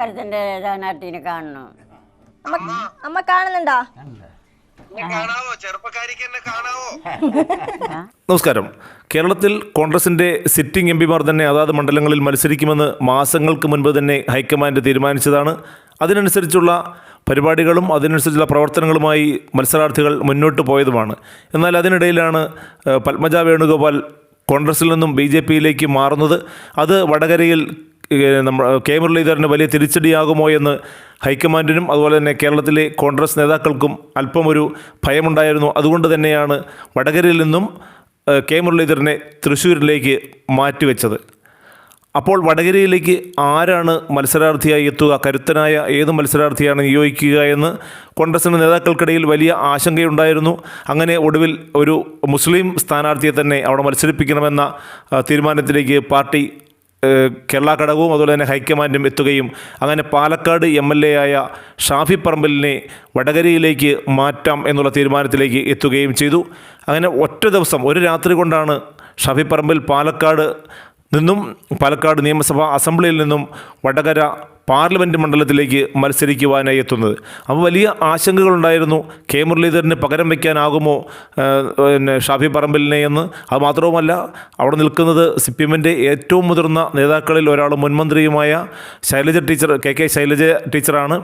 കരുത്തിന്റെ സ്ഥാനാർത്ഥിനെ കാണണം? അമ്മ അമ്മ കാണുന്നുണ്ടോ? എന്നെ കാണാവോ? ചെറുപ്പക്കാരിക്ക് എന്നെ കാണാവോ? നമസ്കാരം. കേരളത്തിൽ കോൺഗ്രസിന്റെ സിറ്റിംഗ് എം പിമാർ തന്നെ അതാത് മണ്ഡലങ്ങളിൽ മത്സരിക്കുമെന്ന് മാസങ്ങൾക്ക് മുൻപ് തന്നെ ഹൈക്കമാൻഡ് തീരുമാനിച്ചതാണ്. അതിനനുസരിച്ചുള്ള പരിപാടികളും അതിനനുസരിച്ചുള്ള പ്രവർത്തനങ്ങളുമായി മത്സരാർത്ഥികൾ മുന്നോട്ട് പോയതുമാണ്. എന്നാൽ അതിനിടയിലാണ് പത്മജ വേണുഗോപാൽ കോൺഗ്രസിൽ നിന്നും ബി ജെ പിയിലേക്ക് മാറുന്നത്. അത് വടകരയിൽ ഏഹ്, നമ്മ കെ മുരളീധരന് വലിയ തിരിച്ചടിയാകുമോ എന്ന് ഹൈക്കമാൻഡിനും അതുപോലെ തന്നെ കേരളത്തിലെ കോൺഗ്രസ് നേതാക്കൾക്കും അല്പമൊരു ഭയമുണ്ടായിരുന്നു. അതുകൊണ്ട് തന്നെയാണ് വടകരയിൽ നിന്നും കെ മുരളീധരനെ തൃശ്ശൂരിലേക്ക് മാറ്റിവെച്ചത്. അപ്പോൾ വടകരയിലേക്ക് ആരാണ് മത്സരാർത്ഥിയായി എത്തുക? കരുത്തനായ ഏത് മത്സരാർത്ഥിയാണ് നിയോഗിക്കുക എന്ന് കോൺഗ്രസിന്റെ നേതാക്കൾക്കിടയിൽ വലിയ ആശങ്കയുണ്ടായിരുന്നു. അങ്ങനെ ഒടുവിൽ ഒരു മുസ്ലിം സ്ഥാനാർത്ഥിയെ തന്നെ അവിടെ മത്സരിപ്പിക്കണമെന്ന തീരുമാനത്തിലേക്ക് പാർട്ടി കേരള ഘടകവും അതുപോലെ തന്നെ ഹൈക്കമാൻഡും എത്തുകയും അങ്ങനെ പാലക്കാട് എം എൽ എ ആയ ഷാഫി പറമ്പലിനെ വടകരയിലേക്ക് മാറ്റാം എന്നുള്ള തീരുമാനത്തിലേക്ക് എത്തുകയും ചെയ്തു. അങ്ങനെ ഒറ്റ ദിവസം ഒരു രാത്രി കൊണ്ടാണ് ഷാഫി പറമ്പിൽ പാലക്കാട് നിന്നും പാലക്കാട് നിയമസഭാ അസംബ്ലിയിൽ നിന്നും വടകര പാർലമെന്റ് മണ്ഡലത്തിലേക്ക് മത്സരിക്കുവാനായി എത്തുന്നത്. അപ്പോൾ വലിയ ആശങ്കകളുണ്ടായിരുന്നു. കെ മുരളീധരന് പകരം വയ്ക്കാനാകുമോ പിന്നെ ഷാഫി പറമ്പലിനെ എന്ന്? അത് മാത്രവുമല്ല അവിടെ നിൽക്കുന്നത് സി പി എമ്മിന്റെ ഏറ്റവും മുതിർന്ന നേതാക്കളിൽ ഒരാൾ മുൻമന്ത്രിയുമായ Shailaja teacher K K Shailaja ടീച്ചറാണ്.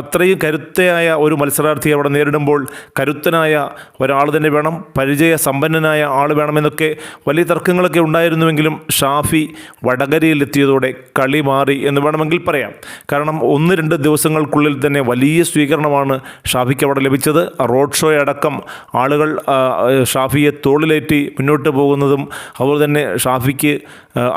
അത്രയും കരുത്തയായ ഒരു മത്സരാർത്ഥിയെ അവിടെ നേരിടുമ്പോൾ കരുത്തനായ ഒരാൾ തന്നെ വേണം പരിചയ സമ്പന്നനായ ആൾ വേണമെന്നൊക്കെ വലിയ തർക്കങ്ങളൊക്കെ ഉണ്ടായിരുന്നുവെങ്കിലും ഷാഫി വടകരയിലെത്തിയതോടെ കളി മാറി എന്ന് വേണമെങ്കിൽ പറയാം. കാരണം ഒന്ന് രണ്ട് ദിവസങ്ങൾക്കുള്ളിൽ തന്നെ വലിയ സ്വീകരണമാണ് ഷാഫിക്ക് അവിടെ ലഭിച്ചത്. റോഡ് ഷോ അടക്കം ആളുകൾ ഷാഫിയെ തോളിലേറ്റി മുന്നോട്ട് പോകുന്നതും അതുപോലെ തന്നെ ഷാഫിക്ക്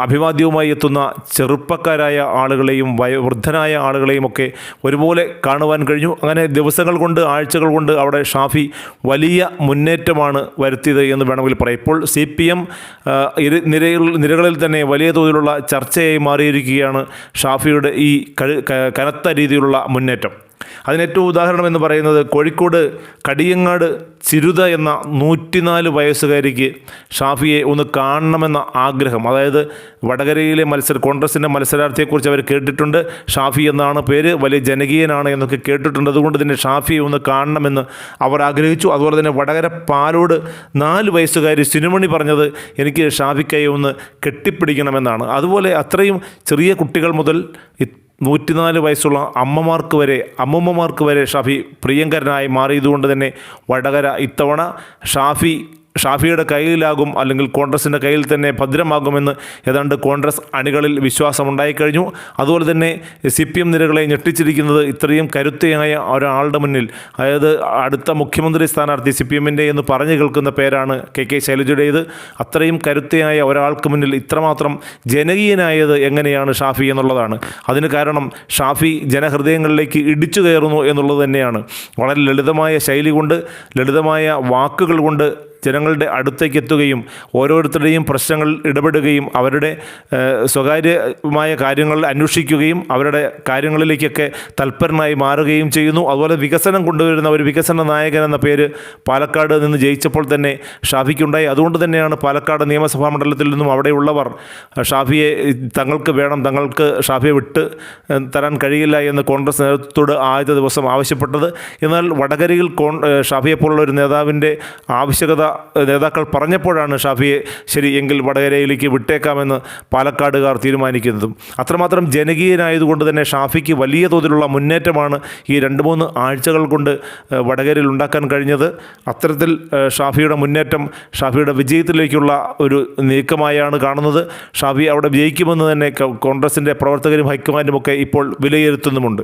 അഭിവാദ്യവുമായി എത്തുന്ന ചെറുപ്പക്കാരായ ആളുകളെയും വയോവൃദ്ധനായ ആളുകളെയും ഒക്കെ ഒരുപോലെ കാണുവാൻ കഴിഞ്ഞു. അങ്ങനെ ദിവസങ്ങൾ കൊണ്ട് ആഴ്ചകൾ കൊണ്ട് അവിടെ ഷാഫി വലിയ മുന്നേറ്റമാണ് വരുത്തിയത് എന്ന് വേണമെങ്കിൽ പറയാം. ഇപ്പോൾ സി പി എം നിരയിൽ നിരകളിൽ തന്നെ വലിയ തോതിലുള്ള ചർച്ചയായി മാറിയിരിക്കുകയാണ് ഷാഫിയുടെ ഈ കനത്ത രീതിയിലുള്ള മുന്നേറ്റം. അതിനേറ്റവും ഉദാഹരണം എന്ന് പറയുന്നത് കോഴിക്കോട് കടിയങ്ങാട് ചിരുത എന്ന നൂറ്റിനാല് വയസ്സുകാരിക്ക് ഷാഫിയെ ഒന്ന് കാണണമെന്ന ആഗ്രഹം. അതായത് വടകരയിലെ മത്സര കോൺഗ്രസിന്റെ മത്സരാർത്ഥിയെക്കുറിച്ച് അവർ കേട്ടിട്ടുണ്ട്. ഷാഫി എന്നാണ് പേര്. വലിയ ജനകീയനാണ് എന്നൊക്കെ കേട്ടിട്ടുണ്ട്. അതുകൊണ്ട് തന്നെ ഷാഫിയെ ഒന്ന് കാണണമെന്ന് അവർ ആഗ്രഹിച്ചു. അതുപോലെ തന്നെ വടകര പാലോട് നാല് വയസ്സുകാരി സിനിമണി പറഞ്ഞത് എനിക്ക് ഷാഫിക്കയെ ഒന്ന് കെട്ടിപ്പിടിക്കണമെന്നാണ്. അതുപോലെ അത്രയും ചെറിയ കുട്ടികൾ മുതൽ നൂറ്റിനാല് വയസ്സുള്ള അമ്മമാർക്ക് വരെ അമ്മമ്മമാർക്ക് വരെ ഷാഫി പ്രിയങ്കരനായി മാറിയതുകൊണ്ട് തന്നെ വടകര ഇത്തവണ ഷാഫി ഷാഫിയുടെ കയ്യിലാകും അല്ലെങ്കിൽ കോൺഗ്രസിന്റെ കയ്യിൽ തന്നെ ഭദ്രമാകുമെന്ന് ഏതാണ്ട് കോൺഗ്രസ് അണികളിൽ വിശ്വാസമുണ്ടായിക്കഴിഞ്ഞു അതുപോലെ തന്നെ സി പി എം നിരകളെ ഞെട്ടിച്ചിരിക്കുന്നത് ഇത്രയും കരുത്തയായ ഒരാളുടെ മുന്നിൽ. അതായത് അടുത്ത മുഖ്യമന്ത്രി സ്ഥാനാർത്ഥി സി പി എമ്മിന്റെ എന്ന് പറഞ്ഞു കേൾക്കുന്ന പേരാണ് കെ കെ ശൈലജയുടേത്. അത്രയും കരുത്തയായ ഒരാൾക്ക് മുന്നിൽ ഇത്രമാത്രം ജനകീയനായത് എങ്ങനെയാണ് ഷാഫി എന്നുള്ളതാണ്. അതിന് കാരണം ഷാഫി ജനഹൃദയങ്ങളിലേക്ക് ഇടിച്ചു കയറുന്നു എന്നുള്ളത് തന്നെയാണ്. വളരെ ലളിതമായ ശൈലി കൊണ്ട് ലളിതമായ വാക്കുകൾ കൊണ്ട് ജനങ്ങളുടെ അടുത്തേക്ക് എത്തുകയും ഓരോരുത്തരുടെയും പ്രശ്നങ്ങൾ ഇടപെടുകയും അവരുടെ സ്വകാര്യമായ കാര്യങ്ങൾ അന്വേഷിക്കുകയും അവരുടെ കാര്യങ്ങളിലേക്കൊക്കെ തൽപരനായി മാറുകയും ചെയ്യുന്നു. അതുപോലെ വികസനം കൊണ്ടുവരുന്ന ഒരു വികസന നായകൻ എന്ന പേര് പാലക്കാട് നിന്ന് ജയിച്ചപ്പോൾ തന്നെ ഷാഫിക്കുണ്ടായി. അതുകൊണ്ട് തന്നെയാണ് പാലക്കാട് നിയമസഭാ മണ്ഡലത്തിൽ നിന്നും അവിടെയുള്ളവർ ഷാഫിയെ തങ്ങൾക്ക് വേണം തങ്ങൾക്ക് ഷാഫിയെ വിട്ട് തരാൻ കഴിയില്ല എന്ന് കോൺഗ്രസ് നേതൃത്വത്തോട് ആദ്യ ദിവസം ആവശ്യപ്പെട്ടത്. എന്നാൽ വടകരയിൽ കോൺ ഷാഫിയെപ്പോലുള്ള ഷാഫിയെ പോലുള്ള ഒരു നേതാവിന്റെ ആവശ്യകത നേതാക്കൾ പറഞ്ഞപ്പോഴാണ് ഷാഫിയെ ശരി എങ്കിൽ വടകരയിലേക്ക് വിട്ടേക്കാമെന്ന് പാലക്കാടുകാർ തീരുമാനിക്കുന്നതും. അത്രമാത്രം ജനകീയനായതുകൊണ്ട് തന്നെ ഷാഫിക്ക് വലിയ തോതിലുള്ള മുന്നേറ്റമാണ് ഈ രണ്ട് മൂന്ന് ആഴ്ചകൾ കൊണ്ട് വടകരയിൽ ഉണ്ടാക്കാൻ കഴിഞ്ഞത്. അത്തരത്തിൽ ഷാഫിയുടെ മുന്നേറ്റം ഷാഫിയുടെ വിജയത്തിലേക്കുള്ള ഒരു നീക്കമായാണ് കാണുന്നത്. ഷാഫി അവിടെ വിജയിക്കുമെന്ന് തന്നെ കോൺഗ്രസിന്റെ പ്രവർത്തകരും ഹൈക്കമാൻഡും ഒക്കെ ഇപ്പോൾ വിലയിരുത്തുന്നുമുണ്ട്.